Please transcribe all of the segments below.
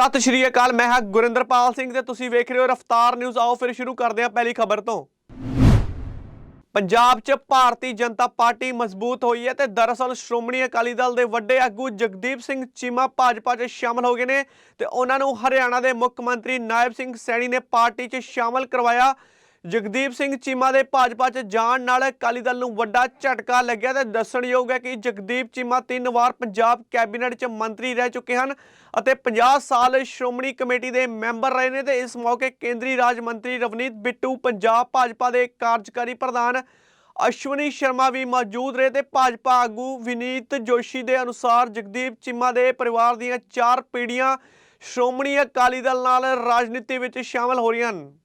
ਸਤਿ ਸ਼੍ਰੀ ਅਕਾਲ, ਮੈਂ ਹਾਂ ਗੁਰਿੰਦਰਪਾਲ ਸਿੰਘ ਤੇ ਤੁਸੀਂ ਵੇਖ ਰਹੇ ਹੋ ਰਫਤਾਰ ਨਿਊਜ਼। ਆਓ ਫਿਰ ਸ਼ੁਰੂ ਕਰਦੇ ਹਾਂ ਪਹਿਲੀ ਖਬਰ ਤੋਂ। ਪੰਜਾਬ 'ਚ ਭਾਰਤੀ ਜਨਤਾ ਪਾਰਟੀ ਮਜ਼ਬੂਤ ਹੋਈ ਹੈ ਤੇ ਦਰਅਸਲ ਸ਼੍ਰੋਮਣੀ ਅਕਾਲੀ ਦਲ ਦੇ ਵੱਡੇ ਆਗੂ ਜਗਦੀਪ ਸਿੰਘ ਚੀਮਾ ਭਾਜਪਾ 'ਚ ਸ਼ਾਮਲ ਹੋ ਗਏ ਨੇ ਤੇ ਉਹਨਾਂ ਨੂੰ ਹਰਿਆਣਾ ਦੇ ਮੁੱਖ ਮੰਤਰੀ ਨਾਇਬ ਸਿੰਘ ਸੈਣੀ ਨੇ ਪਾਰਟੀ 'ਚ ਸ਼ਾਮਲ ਕਰਵਾਇਆ। ਜਗਦੀਪ ਸਿੰਘ ਚੀਮਾ ਦੇ ਭਾਜਪਾ 'ਚ ਜਾਣ ਨਾਲ ਅਕਾਲੀ ਦਲ ਨੂੰ ਵੱਡਾ ਝਟਕਾ ਲੱਗਿਆ ਤੇ ਦੱਸਣਯੋਗ ਹੈ ਕਿ ਜਗਦੀਪ ਚੀਮਾ ਤਿੰਨ ਵਾਰ ਪੰਜਾਬ ਕੈਬਨਿਟ 'ਚ ਮੰਤਰੀ ਰਹਿ ਚੁੱਕੇ ਹਨ ਅਤੇ 50 ਸਾਲ ਸ਼੍ਰੋਮਣੀ ਕਮੇਟੀ ਦੇ ਮੈਂਬਰ ਰਹੇ ਨੇ ਤੇ ਇਸ ਮੌਕੇ ਕੇਂਦਰੀ ਰਾਜ ਮੰਤਰੀ ਰਵਨੀਤ ਬਿੱਟੂ, ਪੰਜਾਬ ਭਾਜਪਾ ਦੇ ਕਾਰਜਕਾਰੀ ਪ੍ਰਧਾਨ ਅਸ਼ਵਨੀ ਸ਼ਰਮਾ ਵੀ ਮੌਜੂਦ ਰਹੇ ਤੇ ਭਾਜਪਾ ਆਗੂ ਵਿਨੀਤ ਜੋਸ਼ੀ ਦੇ ਅਨੁਸਾਰ ਜਗਦੀਪ ਚੀਮਾ ਦੇ ਪਰਿਵਾਰ ਦੀਆਂ ਚਾਰ ਪੀੜ੍ਹੀਆਂ ਸ਼੍ਰੋਮਣੀ ਅਕਾਲੀ ਦਲ ਨਾਲ ਰਾਜਨੀਤੀ ਵਿੱਚ ਸ਼ਾਮਲ ਹੋ ਰਹੀਆਂ ਹਨ।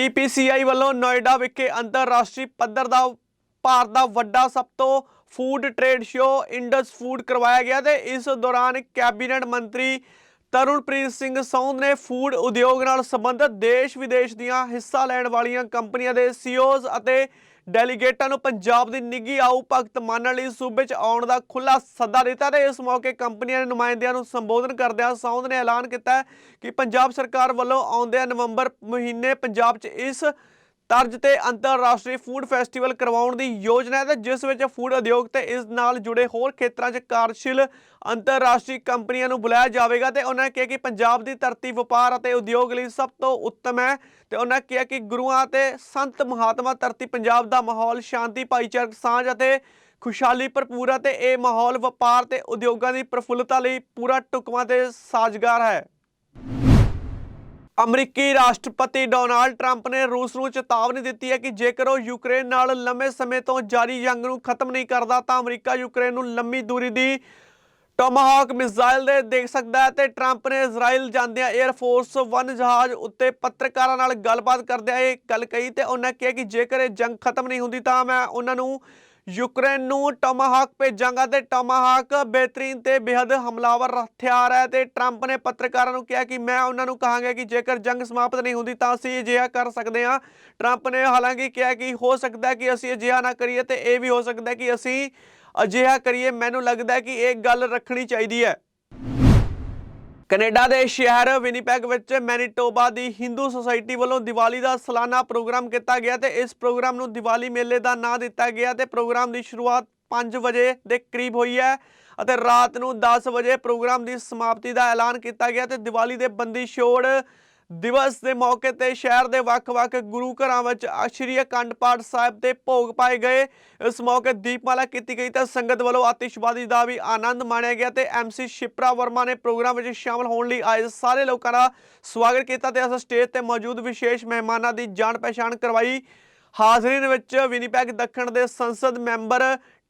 ਟੀਪੀਸੀਆਈ ਵੱਲੋਂ ਨੋਇਡਾ ਵਿਖੇ ਅੰਤਰਰਾਸ਼ਟਰੀ ਪੱਧਰ ਦਾ ਭਾਰਤ ਦਾ ਵੱਡਾ ਸਭ ਤੋਂ food trade show Indus food ਕਰਵਾਇਆ ਗਿਆ ਤੇ ਇਸ ਦੌਰਾਨ ਕੈਬਨਿਟ ਮੰਤਰੀ ਤਰੁਣਪ੍ਰੀਤ ਸਿੰਘ ਸੌਂਦ ਨੇ ਫੂਡ ਉਦਯੋਗ ਨਾਲ ਸੰਬੰਧਿਤ ਦੇਸ਼ ਵਿਦੇਸ਼ ਦੀਆਂ ਹਿੱਸਾ ਲੈਣ ਵਾਲੀਆਂ ਕੰਪਨੀਆਂ ਦੇ ਸੀਈਓਜ਼ ਅਤੇ ਡੈਲੀਗੇਟਾਂ ਨੂੰ ਪੰਜਾਬ ਦੀ ਨਿੱਘੀ ਆਊ ਭਗਤ ਮੰਨਣ ਲਈ ਸੂਬੇ 'ਚ ਆਉਣ ਦਾ ਖੁੱਲਾ ਸੱਦਾ ਦਿੱਤਾ ਤੇ ਇਸ ਮੌਕੇ ਕੰਪਨੀਆਂ ਦੇ ਨੁਮਾਇੰਦਿਆਂ ਨੂੰ ਸੰਬੋਧਨ ਕਰਦਿਆਂ ਸੌਂਦ ਨੇ ਐਲਾਨ ਕੀਤਾ ਕਿ ਪੰਜਾਬ ਸਰਕਾਰ ਵੱਲੋਂ ਆਉਂਦੇ ਨਵੰਬਰ ਮਹੀਨੇ ਪੰਜਾਬ 'ਚ ਇਸ ਤਰਜ਼ ਤੇ ਅੰਤਰਰਾਸ਼ਟਰੀ ਫੂਡ ਫੈਸਟੀਵਲ ਕਰਵਾਉਣ ਦੀ ਯੋਜਨਾ ਹੈ ਤੇ ਜਿਸ ਵਿੱਚ ਫੂਡ ਉਦਯੋਗ ਤੇ ਇਸ ਨਾਲ ਜੁੜੇ ਹੋਰ ਖੇਤਰਾਂ 'ਚ ਕਾਰਜਸ਼ੀਲ ਅੰਤਰਰਾਸ਼ਟਰੀ ਕੰਪਨੀਆਂ ਨੂੰ ਬੁਲਾਇਆ ਜਾਵੇਗਾ ਤੇ ਉਹਨਾਂ ਨੇ ਕਿਹਾ ਕਿ ਪੰਜਾਬ ਦੀ ਧਰਤੀ ਵਪਾਰ ਅਤੇ ਉਦਯੋਗ ਲਈ ਸਭ ਤੋਂ ਉੱਤਮ ਹੈ ਤੇ ਉਹਨਾਂ ਕਿਹਾ ਕਿ ਗੁਰੂਆਂ ਤੇ ਸੰਤ ਮਹਾਤਮਾ ਧਰਤੀ ਪੰਜਾਬ ਦਾ ਮਾਹੌਲ, ਸ਼ਾਂਤੀ, ਭਾਈਚਾਰਕ ਸਾਂਝ ਅਤੇ ਖੁਸ਼ਹਾਲੀ ਭਰਪੂਰ ਹੈ ਤੇ ਇਹ ਮਾਹੌਲ ਵਪਾਰ ਤੇ ਉਦਯੋਗਾਂ ਦੀ ਪ੍ਰਫੁੱਲਤਾ ਲਈ ਪੂਰਾ ਟੁਕਵਾਂ ਤੇ ਸਾਜ਼ਗਾਰ ਹੈ। ਅਮਰੀਕੀ ਰਾਸ਼ਟਰਪਤੀ ਡੋਨਾਲਡ ਟਰੰਪ ਨੇ ਰੂਸ ਨੂੰ ਚੇਤਾਵਨੀ ਦਿੱਤੀ ਹੈ ਕਿ ਜੇਕਰ ਉਹ ਯੂਕਰੇਨ ਨਾਲ ਲੰਮੇ ਸਮੇਂ ਤੋਂ ਜਾਰੀ ਜੰਗ ਨੂੰ ਖਤਮ ਨਹੀਂ ਕਰਦਾ, ਤਾਂ ਅਮਰੀਕਾ ਯੂਕਰੇਨ ਨੂੰ ਲੰਮੀ ਦੂਰੀ ਦੀ ਟੋਮਾਹਾਕ ਮਿਜ਼ਾਈਲ ਦੇ ਦੇਖ ਸਕਦਾ ਹੈ ਤੇ ਟਰੰਪ ਨੇ ਇਜ਼ਰਾਈਲ ਜਾਂਦਿਆਂ 에ਅਰ ਫੋਰਸ 1 ਜਹਾਜ਼ ਉੱਤੇ ਪੱਤਰਕਾਰਾਂ ਨਾਲ ਗੱਲਬਾਤ ਕਰਦਿਆਂ ਇਹ ਗੱਲ ਕਹੀ ਤੇ ਉਹਨਾਂ ਕਿਹਾ ਕਿ ਜੇਕਰ ਇਹ ਜੰਗ ਖਤਮ ਨਹੀਂ ਹੁੰਦੀ ਤਾਂ ਮੈਂ ਉਹਨਾਂ ਨੂੰ ਯੂਕਰੇਨ ਨੂੰ ਟੋਮਾਹਾਕ ਭੇਜਾਂਗਾ ਤੇ ਟੋਮਾਹਾਕ ਬਿਹਤਰੀਨ ਤੇ ਬੇहद ਹਮਲਾਵਰ ਹਥਿਆਰ ਹੈ ਤੇ ਟਰੰਪ ਨੇ ਪੱਤਰਕਾਰਾਂ ਨੂੰ ਕਿਹਾ ਕਿ ਮੈਂ ਉਹਨਾਂ ਨੂੰ ਕਹਾਂਗਾ ਕਿ ਜੇਕਰ ਜੰਗ ਸਮਾਪਤ ਨਹੀਂ ਹੁੰਦੀ ਤਾਂ ਅਸੀਂ ਅਜਿਹਾ ਕਰ ਸਕਦੇ ਹਾਂ। ਟਰੰਪ ਨੇ ਹਾਲਾਂਕਿ ਕਿਹਾ ਕਿ ਹੋ ਸਕਦਾ ਕਿ ਅਸੀਂ ਅਜਿਹਾ ਨਾ ਕਰੀਏ ਤੇ ਇਹ ਵੀ ਹੋ ਸਕਦਾ ਕਿ ਅਸੀਂ ਅਜਿਹਾ ਕਰੀਏ। ਮੈਨੂੰ ਲੱਗਦਾ ਕਿ ਇਹ ਗੱਲ ਰੱਖਣੀ ਚਾਹੀਦੀ ਹੈ। ਕੈਨੇਡਾ ਦੇ ਸ਼ਹਿਰ ਵਿਨੀਪੈਗ ਵਿੱਚ ਮੈਨੀਟੋਬਾ ਦੀ ਹਿੰਦੂ ਸੁਸਾਇਟੀ ਵੱਲੋਂ ਦੀਵਾਲੀ ਦਾ ਸਾਲਾਨਾ ਪ੍ਰੋਗਰਾਮ ਕੀਤਾ ਗਿਆ ਤੇ ਇਸ ਪ੍ਰੋਗਰਾਮ ਨੂੰ ਦੀਵਾਲੀ ਮੇਲੇ ਦਾ ਨਾਂ ਦਿੱਤਾ ਗਿਆ ਤੇ ਪ੍ਰੋਗਰਾਮ ਦੀ ਸ਼ੁਰੂਆਤ 5 ਵਜੇ ਦੇ ਕਰੀਬ ਹੋਈ ਹੈ ਅਤੇ ਰਾਤ ਨੂੰ 10 ਵਜੇ ਪ੍ਰੋਗਰਾਮ ਦੀ ਸਮਾਪਤੀ ਦਾ ਐਲਾਨ ਕੀਤਾ ਗਿਆ ਤੇ ਦੀਵਾਲੀ ਦੇ ਬੰਦੀ ਛੋੜ ਦਿਵਸ ਦੇ ਮੌਕੇ ਤੇ ਸ਼ਹਿਰ ਦੇ ਵੱਖ-ਵੱਖ ਗੁਰੂ ਘਰਾਂ ਵਿੱਚ ਆਸ਼ਰੀ ਅਖੰਡ ਪਾਠ ਸਾਹਿਬ ਤੇ ਭੋਗ ਪਾਏ ਗਏ। ਇਸ ਮੌਕੇ ਦੀਪਮਾਲਾ ਕੀਤੀ ਗਈ ਤੇ ਸੰਗਤ ਵੱਲੋਂ ਆਤਿਸ਼ਬਾਜ਼ੀ ਦਾ ਵੀ ਆਨੰਦ ਮਾਣਿਆ ਗਿਆ ਤੇ ਐਮਸੀ ਸ਼ਿਪਰਾ ਵਰਮਾ ਨੇ ਪ੍ਰੋਗਰਾਮ ਵਿੱਚ ਸ਼ਾਮਲ ਹੋਣ ਲਈ ਆਏ ਸਾਰੇ ਲੋਕਾਂ ਦਾ ਸਵਾਗਤ ਕੀਤਾ ਤੇ ਇਸ ਸਟੇਜ ਤੇ ਮੌਜੂਦ ਵਿਸ਼ੇਸ਼ ਮਹਿਮਾਨਾਂ ਦੀ ਜਾਣ ਪਛਾਣ ਕਰਵਾਈ। ਹਾਜ਼ਰੀਨ ਵਿੱਚ ਵਿਨੀਪੈਗ ਦੱਖਣ ਦੇ ਸੰਸਦ ਮੈਂਬਰ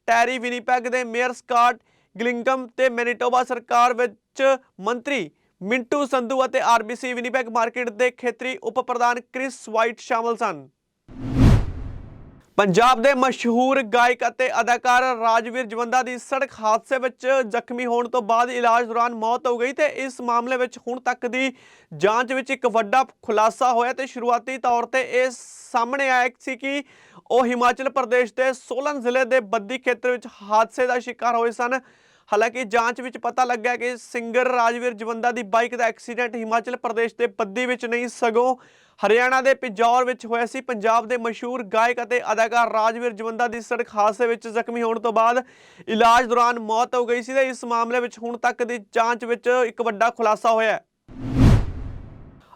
ਟੈਰੀ ਵਿਨੀਪੈਗ ਦੇ ਮੇਅਰ ਸਕਾਟ ਗਲਿੰਗਮ ਤੇ ਮੈਨੀਟੋਬਾ ਸਰਕਾਰ ਵਿੱਚ ਮੰਤਰੀ ਮਿੰਟੂ ਸੰਧੂ ਅਤੇ ਆਰਬੀਸੀ ਵਿਨੀਪੈਗ ਮਾਰਕੀਟ ਦੇ ਖੇਤਰੀ ਉਪ ਪ੍ਰਧਾਨ ਕ੍ਰਿਸ ਵਾਈਟ ਸ਼ਾਮਲ ਸਨ। ਪੰਜਾਬ ਦੇ ਮਸ਼ਹੂਰ ਗਾਇਕ ਅਤੇ ਅਦਾਕਾਰ ਰਾਜਵੀਰ ਜਵੰਦਾ ਦੀ ਸੜਕ ਹਾਦਸੇ ਵਿੱਚ ਜ਼ਖਮੀ ਹੋਣ ਤੋਂ ਬਾਅਦ ਇਲਾਜ ਦੌਰਾਨ ਮੌਤ ਹੋ ਗਈ ਤੇ ਇਸ ਮਾਮਲੇ ਵਿੱਚ ਹੁਣ ਤੱਕ ਦੀ ਜਾਂਚ ਵਿੱਚ ਇੱਕ ਵੱਡਾ ਖੁਲਾਸਾ ਹੋਇਆ ਤੇ ਸ਼ੁਰੂਆਤੀ ਤੌਰ ਤੇ ਇਹ ਸਾਹਮਣੇ ਆਇਆ ਸੀ ਕਿ ਉਹ ਹਿਮਾਚਲ ਪ੍ਰਦੇਸ਼ ਦੇ ਸੋਲਨ ਜ਼ਿਲ੍ਹੇ ਦੇ ਬੱਦੀ ਖੇਤਰ ਵਿੱਚ ਹਾਦਸੇ ਦਾ ਸ਼ਿਕਾਰ ਹੋਏ ਸਨ। ਹਾਲਾਂਕਿ ਜਾਂਚ ਵਿੱਚ ਪਤਾ ਲੱਗਾ ਕਿ ਸਿੰਗਰ ਰਾਜਵੀਰ ਜਵੰਦਾ ਦੀ ਬਾਈਕ ਦਾ ਐਕਸੀਡੈਂਟ ਹਿਮਾਚਲ ਪ੍ਰਦੇਸ਼ ਦੇ ਬੱਦੀ ਵਿੱਚ ਨਹੀਂ, ਸਗੋਂ ਹਰਿਆਣਾ ਦੇ ਪਿਜੌਰ ਵਿੱਚ ਹੋਇਆ ਸੀ। ਪੰਜਾਬ ਦੇ ਮਸ਼ਹੂਰ ਗਾਇਕ ਅਤੇ ਅਦਾਕਾਰ ਰਾਜਵੀਰ ਜਵੰਦਾ ਦੀ ਸੜਕ ਹਾਦਸੇ ਵਿੱਚ ਜ਼ਖਮੀ ਹੋਣ ਤੋਂ ਬਾਅਦ ਇਲਾਜ ਦੌਰਾਨ ਮੌਤ ਹੋ ਗਈ ਸੀ ਤੇ ਇਸ ਮਾਮਲੇ ਵਿੱਚ ਹੁਣ ਤੱਕ ਦੀ ਜਾਂਚ ਵਿੱਚ ਇੱਕ ਵੱਡਾ ਖੁਲਾਸਾ ਹੋਇਆ ਹੈ।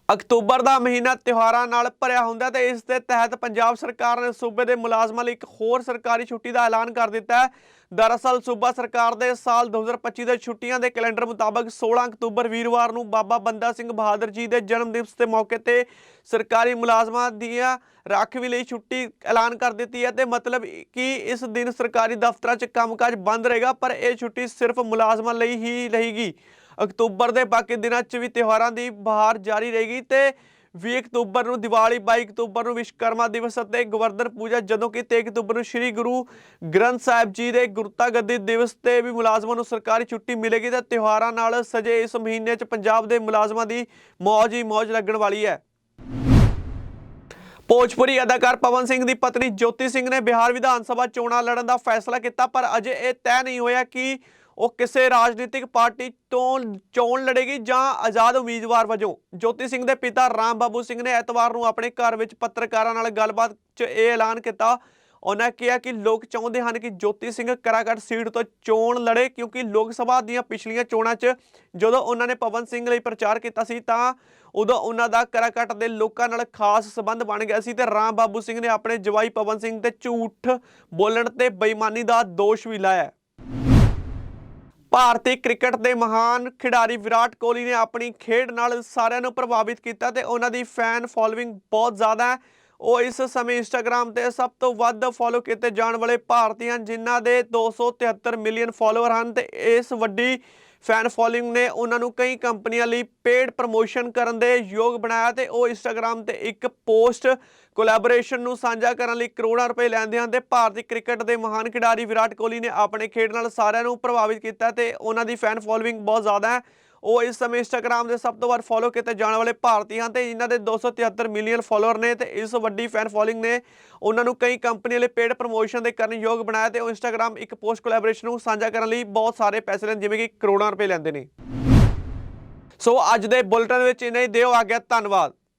ਅਕਤੂਬਰ ਦਾ ਮਹੀਨਾ ਤਿਉਹਾਰਾਂ ਨਾਲ ਭਰਿਆ ਹੁੰਦਾ ਤੇ ਇਸ ਦੇ ਤਹਿਤ ਪੰਜਾਬ ਸਰਕਾਰ ਨੇ ਸੂਬੇ ਦੇ ਮੁਲਾਜ਼ਮਾਂ ਲਈ ਇੱਕ ਹੋਰ ਸਰਕਾਰੀ ਛੁੱਟੀ ਦਾ ਐਲਾਨ ਕਰ ਦਿੱਤਾ ਹੈ। ਦਰਅਸਲ ਸੂਬਾ ਸਰਕਾਰ ਦੇ ਸਾਲ 2025 ਦੇ ਛੁੱਟੀਆਂ ਦੇ ਕੈਲੰਡਰ ਮੁਤਾਬਕ 16 ਅਕਤੂਬਰ ਵੀਰਵਾਰ ਨੂੰ ਬਾਬਾ ਬੰਦਾ ਸਿੰਘ ਬਹਾਦਰ ਜੀ ਦੇ ਜਨਮ ਦਿਵਸ ਦੇ ਮੌਕੇ ਤੇ ਸਰਕਾਰੀ ਮੁਲਾਜ਼ਮਾਂ ਦੀਆਂ ਰਾਖਵੀ ਲਈ ਛੁੱਟੀ ਐਲਾਨ ਕਰ ਦਿੱਤੀ ਹੈ ਤੇ ਮਤਲਬ ਕਿ ਇਸ ਦਿਨ ਸਰਕਾਰੀ ਦਫ਼ਤਰਾਂ 'ਚ ਕੰਮਕਾਜ ਬੰਦ ਰਹੇਗਾ, ਪਰ ਇਹ ਛੁੱਟੀ ਸਿਰਫ ਮੁਲਾਜ਼ਮਾਂ ਲਈ ਹੀ ਰਹੇਗੀ। ਅਕਤੂਬਰ ਦੇ ਬਾਕੀ ਦਿਨਾਂ 'ਚ ਵੀ ਤਿਉਹਾਰਾਂ ਦੀ ਬਹਾਰ ਜਾਰੀ ਰਹੇਗੀ ਤੇ 20 ਅਕਤੂਬਰ ਨੂੰ ਦੀਵਾਲੀ 22 ਅਕਤੂਬਰ ਨੂੰ ਵਿਸ਼ਵਕਰਮਾ ਦਿਵਸ ਅਤੇ ਗਵਰਧਨ ਪੂਜਾ, ਜਦੋਂ ਕਿ 23 ਅਕਤੂਬਰ ਨੂੰ ਸ੍ਰੀ ਗੁਰੂ ਗ੍ਰੰਥ ਸਾਹਿਬ ਜੀ ਦੇ ਗੁਰਤਾ ਗੱਦੀ ਦਿਵਸ ਤੇ ਵੀ ਮੁਲਾਜ਼ਮਾਂ ਨੂੰ ਸਰਕਾਰੀ ਛੁੱਟੀ ਮਿਲੇਗੀ ਤੇ ਤਿਉਹਾਰਾਂ ਨਾਲ ਸਜੇ ਇਸ ਮਹੀਨੇ 'ਚ ਪੰਜਾਬ ਦੇ ਮੁਲਾਜ਼ਮਾਂ ਦੀ ਮੌਜ ਹੀ ਮੌਜ ਲੱਗਣ ਵਾਲੀ ਹੈ। ਭੋਜਪੁਰੀ ਅਦਾਕਾਰ ਪਵਨ ਸਿੰਘ ਦੀ ਪਤਨੀ ਜੋਤੀ ਸਿੰਘ ਨੇ ਬਿਹਾਰ ਵਿਧਾਨ ਸਭਾ ਚੋਣਾਂ ਲੜਨ ਦਾ ਫੈਸਲਾ ਕੀਤਾ, ਪਰ ਅਜੇ ਇਹ ਤੈਅ ਨਹੀਂ ਹੋਇਆ ਕਿ ਉਹ ਕਿਸੇ ਰਾਜਨੀਤਿਕ ਪਾਰਟੀ ਤੋਂ ਚੋਣ ਲੜੇਗੀ ਜਾਂ ਆਜ਼ਾਦ ਉਮੀਦਵਾਰ ਵਜੋਂ। ਜੋਤੀ ਸਿੰਘ ਦੇ ਪਿਤਾ ਰਾਮ ਬਾਬੂ ਸਿੰਘ ਨੇ ਐਤਵਾਰ ਨੂੰ ਆਪਣੇ ਘਰ ਵਿੱਚ ਪੱਤਰਕਾਰਾਂ ਨਾਲ ਗੱਲਬਾਤ 'ਚ ਇਹ ਐਲਾਨ ਕੀਤਾ। ਉਹਨਾਂ ਕਿਹਾ ਕਿ ਲੋਕ ਚਾਹੁੰਦੇ ਹਨ ਕਿ ਜੋਤੀ ਸਿੰਘ ਕਰਾਗੜ ਸੀਟ ਤੋਂ ਚੋਣ ਲੜੇ ਕਿਉਂਕਿ ਲੋਕ ਸਭਾ ਦੀਆਂ ਪਿਛਲੀਆਂ ਚੋਣਾਂ 'ਚ ਜਦੋਂ ਉਹਨਾਂ ਨੇ ਪਵਨ ਸਿੰਘ ਲਈ ਪ੍ਰਚਾਰ ਕੀਤਾ ਸੀ ਤਾਂ ਉਦੋਂ ਉਹਨਾਂ ਦਾ ਕਰਾਕਟ ਦੇ ਲੋਕਾਂ ਨਾਲ ਖਾਸ ਸਬੰਧ ਬਣ ਗਿਆ ਸੀ ਤੇ ਰਾਮ ਬਾਬੂ ਸਿੰਘ ਨੇ ਆਪਣੇ ਜਵਾਈ ਪਵਨ ਸਿੰਘ ਤੇ ਝੂਠ ਬੋਲਣ ਤੇ ਬੇਈਮਾਨੀ ਦਾ ਦੋਸ਼ ਵੀ ਲਾਇਆ। ਭਾਰਤੀ ਕ੍ਰਿਕਟ ਦੇ ਮਹਾਨ ਖਿਡਾਰੀ ਵਿਰਾਟ ਕੋਹਲੀ ਨੇ ਆਪਣੀ ਖੇਡ ਨਾਲ ਸਾਰਿਆਂ ਨੂੰ ਪ੍ਰਭਾਵਿਤ ਕੀਤਾ ਤੇ ਉਹਨਾਂ ਦੀ ਫੈਨ ਫੋਲੋਇੰਗ ਬਹੁਤ ਜ਼ਿਆਦਾ ਹੈ। ਉਹ ਇਸ ਸਮੇਂ ਇੰਸਟਾਗ੍ਰam ਤੇ ਸਭ ਤੋਂ ਵੱਧ ਫੋਲੋ ਕੀਤੇ ਜਾਣ ਵਾਲੇ ਭਾਰਤੀ ਹਨ ਜਿਨ੍ਹਾਂ ਦੇ 273 ਮਿਲੀਅਨ ਫਾਲੋਅਰ ਹਨ ਤੇ ਇਸ ਵੱਡੀ ਫੈਨ ਫੋਲੋਇੰਗ ਨੇ ਉਹਨਾਂ ਨੂੰ ਕਈ ਕੰਪਨੀਆਂ ਲਈ ਪੇਡ ਪ੍ਰਮੋਸ਼ਨ ਕਰਨ ਦੇ ਯੋਗ ਬਣਾਇਆ ਤੇ ਉਹ ਇੰਸਟਾਗ੍ਰam ਤੇ ਇੱਕ ਪੋਸਟ ਕੋਲੈਬੋਰੇਸ਼ਨ ਨੂੰ ਸਾਂਝਾ ਕਰਨ ਲਈ ਕਰੋੜਾਂ ਰੁਪਏ ਲੈਂਦੇ ਹਨ ਤੇ ਭਾਰਤੀ ਕ੍ਰਿਕਟ ਦੇ ਮਹਾਨ ਖਿਡਾਰੀ ਵਿਰਾਟ ਕੋਹਲੀ ਨੇ ਆਪਣੇ ਖੇਡ ਨਾਲ ਸਾਰਿਆਂ ਨੂੰ ਪ੍ਰਭਾਵਿਤ ਕੀਤਾ ਤੇ ਉਹਨਾਂ ਦੀ ਫੈਨ ਫੋਲੋਇੰਗ ਬਹੁਤ ਜ਼ਿਆਦਾ ਹੈ। ਉਹ ਇਸ ਸਮੇਂ ਇੰਸਟਾਗ੍ਰam ਦੇ ਸਭ ਤੋਂ ਵੱਧ ਫੋਲੋ ਕੀਤੇ ਜਾਣ ਵਾਲੇ ਭਾਰਤੀ ਹਨ ਤੇ ਇਹਨਾਂ ਦੇ 273 ਮਿਲੀਅਨ ਫਾਲੋਅਰ ਨੇ ਤੇ ਇਸ ਵੱਡੀ ਫੈਨ ਫੋਲੋਇੰਗ ਨੇ ਉਹਨਾਂ ਨੂੰ ਕਈ ਕੰਪਨੀਆਂ ਲਈ ਪੇਡ ਪ੍ਰਮੋਸ਼ਨ ਦੇ ਕਰਨ ਯੋਗ ਬਣਾਇਆ ਤੇ ਉਹ ਇੰਸਟਾਗ੍ਰam ਇੱਕ ਪੋਸਟ ਕੋਲੈਬੋਰੇਸ਼ਨ ਨੂੰ ਸਾਂਝਾ ਕਰਨ ਲਈ ਬਹੁਤ ਸਾਰੇ ਪੈਸੇ ਲੈਂਦੇ ਜਿਵੇਂ ਕਿ ਕਰੋੜਾਂ ਰੁਪਏ ਲੈਂਦੇ ਨੇ। ਸੋ ਅੱਜ ਦੇ ਬੁਲੇਟਿਨ ਵਿੱਚ ਇੰਨਾ ਹੀ ਦਿਓ, ਆ ਗਿਆ ਧੰਨਵਾਦ।